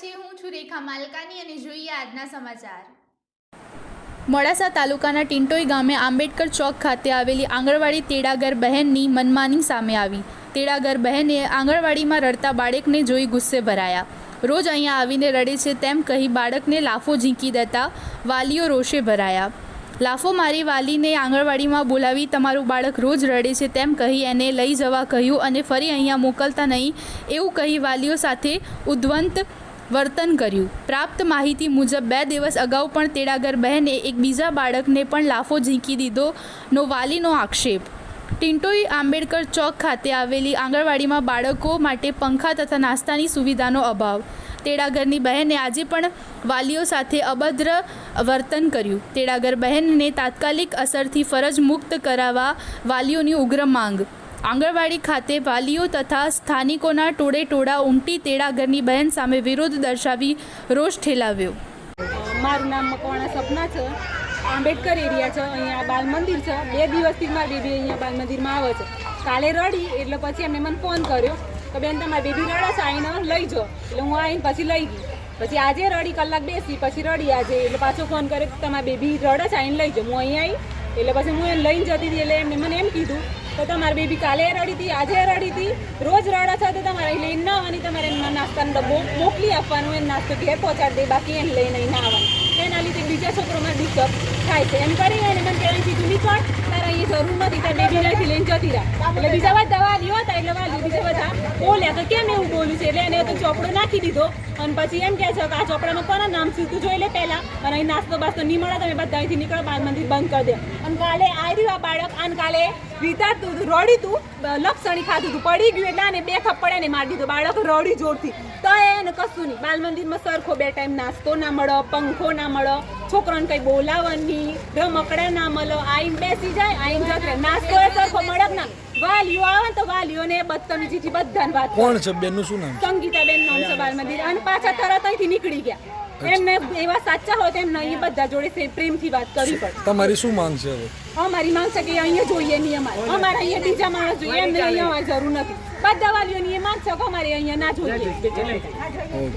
છે. હું છું રેખા માલકાની અને જોઈએ આજના સમાચાર. મોડાસા તાલુકાના ટિંટોઈ ગામે આંબેડકર ચોક ખાતે આવેલી આંગણવાડી તેડાગર બહેનની મનમાની સામે આવી. તેડાગર બહેને આંગણવાડીમાં રડતા બાળકને જોઈ ગુસ્સે ભરાયા. રોજ અહીંયા આવીને રડે છે તેમ કહી બાળકને લાફો ઝીંકી દેતા વાલીઓ રોષે ભરાયા. લાફો મારી વાલીને આંગણવાડીમાં બોલાવી તમારું બાળક રોજ રડે છે તેમ કહી એને લઈ જવા કહ્યું અને ફરી અહીંયા મોકલતા નહીં એવું કહી વાલીઓ સાથે ઉદ્વંત વર્તન કર્યું. પ્રાપ્ત માહિતી મુજબ બે દિવસ અગાઉ પણ તેડાગર બહેને એક બીજા બાળકને પણ લાફો ઝીંકી દીધો નો વાલીનો આક્ષેપ. ટિન્ટોઈ આંબેડકર ચોક ખાતે આવેલી આંગણવાડીમાં બાળકો માટે પંખા તથા નાસ્તાની સુવિધાનો અભાવ. તેડાગરની બહેને આજે પણ વાલીઓ સાથે અભદ્ર વર્તન કર્યું. તેડાગર બહેનને તાત્કાલિક અસરથી ફરજ મુક્ત કરાવવા વાલીઓની ઉગ્ર માંગ. આંગણવાડી ખાતે વાલીઓ તથા સ્થાનિકોના ટોળે ટોળા ઉમટી તેડાગરની બહેન સામે વિરોધ દર્શાવી રોષ ઠેલાવ્યો. મારું નામ મકવાણા સપના છે. આંબેડકર એરિયા છે. અહીંયા બાલ મંદિર છે. બે દિવસથી મારી બેબી અહીંયા બાલ મંદિરમાં આવે છે. કાલે રડી એટલે પછી એમને મને ફોન કર્યો. કે બેન, તમારી બેબી રડે છે આવીને લઈ જાઓ એટલે હું આવીને પછી લઈ ગઈ. પછી આજે રડી કલાક બેસી, પછી રડી આજે. એટલે પાછો ફોન કર્યો કે તમારી બેબી રડે છે આવીને લઈ જાઓ હું અહીં આવી એટલે પછી હું એને લઈને જતી હતી. એટલે એમને મને એમ કીધું તો તમારી બેબી કાલે રડી હતી, આજે રડી હતી. રોજ રડે છે તો તમારે લઈને ના આવવાની. તમારે એમના નાસ્તાનો ડબ્બો મોકલી આપવાનું, એને નાસ્તો ઘેર પહોંચાડી દે, બાકી એને લઈને અહીં ના આવવાનું. એના લીધે બીજા છોકરોમાં ડિસ્ટર્બ થાય છે. એમ કરીને એને મને કહેવાય કીધું નીકળ, તારે અહીંયા જરૂર નથી, તારે બેબી અહીંયાથી લઈને જતી રહ્યા એટલે બીજા બધા દવા હતા એટલે વાલી બીજા બધા બોલ્યા કે કેમ એવું બોલ્યું છે? એટલે એને તો ચોપડો નાખી દીધો. અને પછી એમ કહે છે કે આ ચોપડાનું કોના નામ છે? તું જોઈ લે પહેલા. અને અહીં નાસ્તો બાસ્તો નહીં મળે તમે બધા અહીંથી નીકળો બાલ મંદિર બંધ કરી દે. અને કાલે આવી આ બાળક, અને કાલે વિતાડતું હતું રડી તું લપસણી ખાધું હતું પડી ગયું એટલે આને બે થપ્પડે એને મારી દીધું. બાળક રડી જોરથી. તો એને કશું નહીં. બાલ મંદિરમાં સરખો બે ટાઈમ નાસ્તો ના મળો, પંખો ના મળો. છોકરાને કઈ બોલાવવાની રમકડા ના મળો આઈને બેસી જાય આઈને જત રહે નાસ્તો એ સરખો મળક ના વાલીઓ આવે તો વાલીઓને બદતમીજીથી બધાને વાત. કોણ છે બેનનું શું નામ? સંગીતાબેન નામ છે બાલ મંદિર અને પાછા તરત અહીંથી નીકળી ગયા. એમને એવા સાચા હોય તેમ નહીં બધા જોડે સે- પ્રેમથી વાત કરવી પડે. તમારી શું માંગ છે હવે? અમારી માંગ છે કે અહીંયા જોઈએ નહીં અમારે. અમારે અહીંયા બીજા માણસ જોઈએ એમને અહીંયા જરૂર નથી. બધા વાલીઓની એ માંગ છે કે અમારે અહીંયા ના જોઈએ.